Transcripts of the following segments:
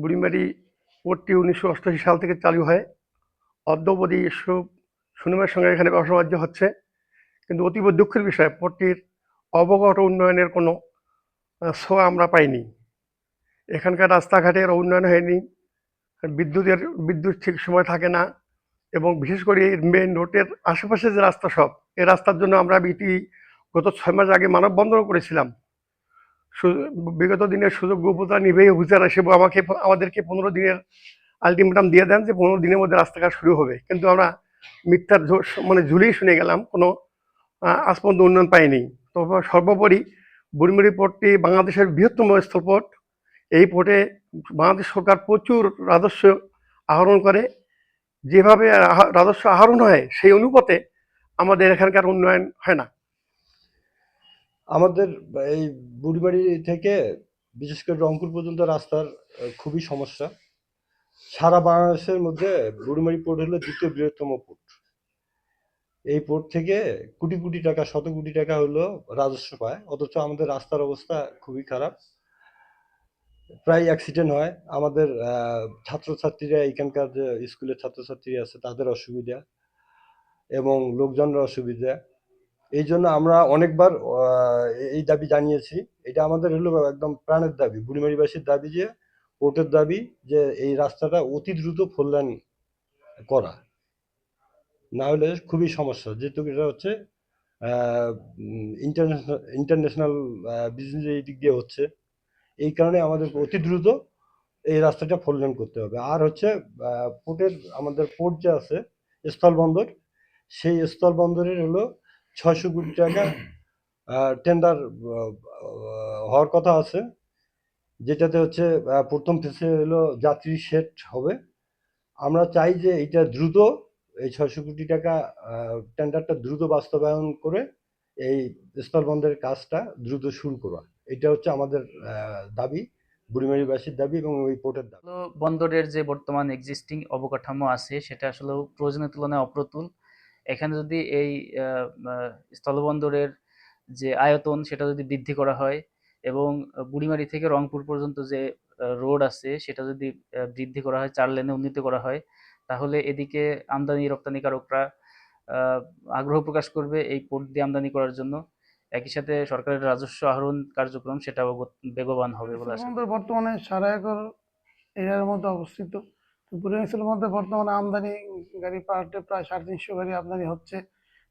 বুড়িমারি পোর্টটি উনিশশো অষ্টাশি সাল থেকে চালু হয়। অদ্যবধি সুনামের সঙ্গে এখানে ব্যবসা হচ্ছে। কিন্তু অতীব দুঃখের বিষয় পোর্টটির অবগত উন্নয়নের কোনো ছোঁয়া আমরা পাইনি। এখানকার রাস্তাঘাটের উন্নয়ন হয়নি, বিদ্যুতের, বিদ্যুৎ ঠিক সময় থাকে না এবং বিশেষ করে মেন রোডের আশেপাশে যে রাস্তা সব এই রাস্তার জন্য আমরা বিটি গত ছয় মাস আগে মানববন্ধন করেছিলাম। বিগত দিনের সুযোগ গোপতা নিভেই হুজার এসে আমাকে আমাদেরকে পনেরো দিনের আলটিমেটাম দিয়ে দেন যে পনেরো দিনের মধ্যে রাস্তাঘাট শুরু হবে। কিন্তু আমরা মিথ্যার মানে ঝুলেই শুনে গেলাম, কোনো আজ পর্যন্ত উন্নয়ন পাইনি। তবে সর্বোপরি বুড়িমুড়ি পোর্টটি বাংলাদেশের বৃহত্তম স্থল পোর্ট এই পোর্টে বাংলাদেশ সরকার প্রচুর রাজস্ব আহরণ করে। যেভাবে রাজস্ব আহরণ হয়, সেই অনুপাতে আমাদের এখানকার উন্নয়ন হয় না। আমাদের এই বুড়িবাড়ি থেকে, বিশেষ করে রংপুর পর্যন্ত রাস্তার খুবই সমস্যা। সারা বাংলাদেশের মধ্যে বুড়িমারি পোর্ট হলো দ্বিতীয় বৃহত্তম পোর্ট। এই পোর্ট থেকে কোটি কোটি টাকা, শত কোটি টাকা হলো রাজস্ব পায়। অথচ আমাদের রাস্তার অবস্থা খুবই খারাপ। প্রায় অ্যাক্সিডেন্ট হয়। আমাদের ছাত্রছাত্রীরা, এখানকার যে স্কুলের ছাত্রছাত্রী আছে, তাদের অসুবিধা এবং লোকজনের অসুবিধা। এই জন্য আমরা অনেকবার এই দাবি জানিয়েছি। এটা আমাদের হলো একদম প্রাণের দাবি, বুড়িমারিবাসীর দাবি যে, কোর্টের দাবি যে, এই রাস্তাটা অতি দ্রুত ফোরলাইন করা। না হলে খুবই সমস্যা, যেহেতু এটা হচ্ছে ইন্টারন্যাশনাল বিজনেস এই দিক দিয়ে হচ্ছে। এই কারণে আমাদের অতি দ্রুত এই রাস্তাটা ফোরলেন করতে হবে। আর হচ্ছে পোর্টের আমাদের পোর্ট যে আছে, স্থলবন্দর, সেই স্থলবন্দরের হলো ছয়শো কোটি টাকা টেন্ডার হওয়ার কথা আছে। যেটাতে হচ্ছে প্রথম ফেসে হলো যাত্রী সেট হবে। আমরা চাই যে এটা দ্রুত, এই ছয়শো কোটি টাকা টেন্ডারটা দ্রুত বাস্তবায়ন করে এই স্থলবন্দরের কাজটা দ্রুত শুরু করা। এটা হচ্ছে আমাদের দাবি, বুড়িমারিবাসীর দাবি এবং ওই পোর্টের দাবি। বন্দরের যে বর্তমান এক্সিস্টিং অবকাঠামো আছে, সেটা আসলে প্রয়োজনের তুলনায় অপ্রতুল। এখানে যদি এই স্থলবন্দরের যে আয়তন সেটা যদি বৃদ্ধি করা হয় এবং বুড়িমারি থেকে রংপুর পর্যন্ত যে রোড আছে সেটা যদি বৃদ্ধি করা হয়, চার লেনে উন্নীত করা হয়, তাহলে এদিকে আমদানি রপ্তানিকারকরা আগ্রহ প্রকাশ করবে এই পোর্ট দিয়ে আমদানি করার জন্য একই সাথে সরকারের রাজস্ব আহরণ কার্যক্রম সেটাও বেগবান হবে বলে। বর্তমানে সারা একর এরিয়ার মধ্যে অবস্থিত তো মধ্যে বর্তমানে আমদানি, গাড়ি পার ডে প্রায় সাড়ে তিনশো গাড়ি আমদানি হচ্ছে।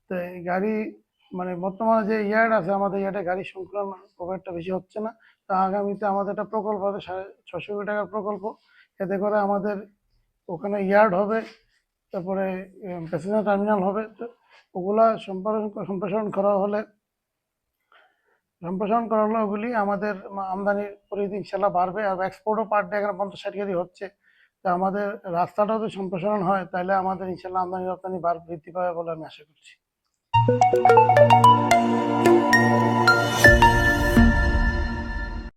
তো এই গাড়ি মানে বর্তমানে যে ইয়ার্ড আছে, আমাদের ইয়ার্ডে গাড়ি সংকুলন একটা বেশি হচ্ছে না। তো আগামীতে আমাদের একটা প্রকল্প আছে, সাড়ে ছশো কোটি টাকার প্রকল্প। এতে করে আমাদের ওখানে ইয়ার্ড হবে, তারপরে প্যাসেঞ্জার টার্মিনাল হবে। তো ওগুলা সম্প্রসারণ সম্প্রসারণ করা হলে, সম্প্রসারণ করা হলে ওগুলি আমাদের আমদানির পরিধি ইনশাল্লাহ বাড়বে। আর এক্সপোর্টও পার ডে এখানে পঞ্চাশ ষাট গাড়ি হচ্ছে। তো আমাদের রাস্তাটা যদি সম্প্রসারণ হয়, তাহলে আমাদের ইনশাল্লাহ আমদানি রপ্তানি বার বৃদ্ধি পাবে বলে আমি আশা করছি।